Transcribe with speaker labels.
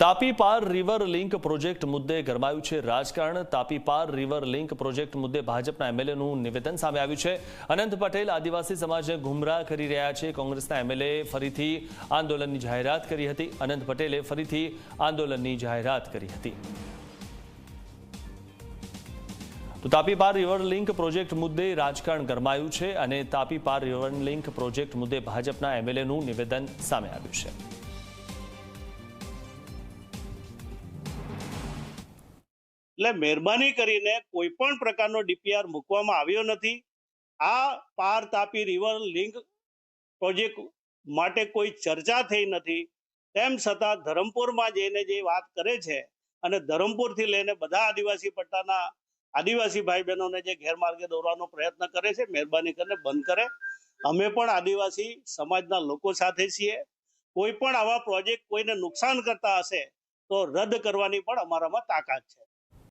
Speaker 1: તાપી પાર river link project મુદ્દે ગરમાયું છે રાજકારણ. તાપી પાર રિવર લિંક પ્રોજેક્ટ મુદ્દે ભાજપના એમએલએનું નિવેદન સામે આવ્યું છે. અનંત પટેલ આદિવાસી સમાજને ગુમરાહ કરી રહ્યા છે. કોંગ્રેસના એમએલએ ફરીથી આંદોલનની જાહેરાત કરી હતી. અનંત પટેલે ફરીથી આંદોલનની જાહેરાત કરી હતી. તો તાપી પાર રિવર લિંક પ્રોજેક્ટ મુદ્દે રાજકારણ ગરમાયું છે અને તાપી પાર રિવર લિંક પ્રોજેક્ટ મુદ્દે ભાજપના એમએલએનું નિવેદન સામે આવ્યું છે.
Speaker 2: એટલે મહેરબાની કરીને કોઈ પણ પ્રકારનો ડીપીઆર મૂકવામાં આવ્યો નથી. આ પાર તાપી રિવર લિંક પ્રોજેક્ટ માટે કોઈ ચર્ચા થઈ નથી. તેમ છતાં ધરમપુરમાં જઈને જે વાત કરે છે અને ધરમપુરથી લઈને બધા આદિવાસી પટ્ટાના આદિવાસી ભાઈ બહેનોને જે ગેરમાર્ગે દોરવાનો પ્રયત્ન કરે છે, મહેરબાની કરીને બંધ કરે. અમે પણ આદિવાસી સમાજના લોકો સાથે છીએ. કોઈ પણ આવા પ્રોજેક્ટ કોઈને નુકસાન કરતા હશે તો રદ કરવાની પણ અમારામાં તાકાત છે.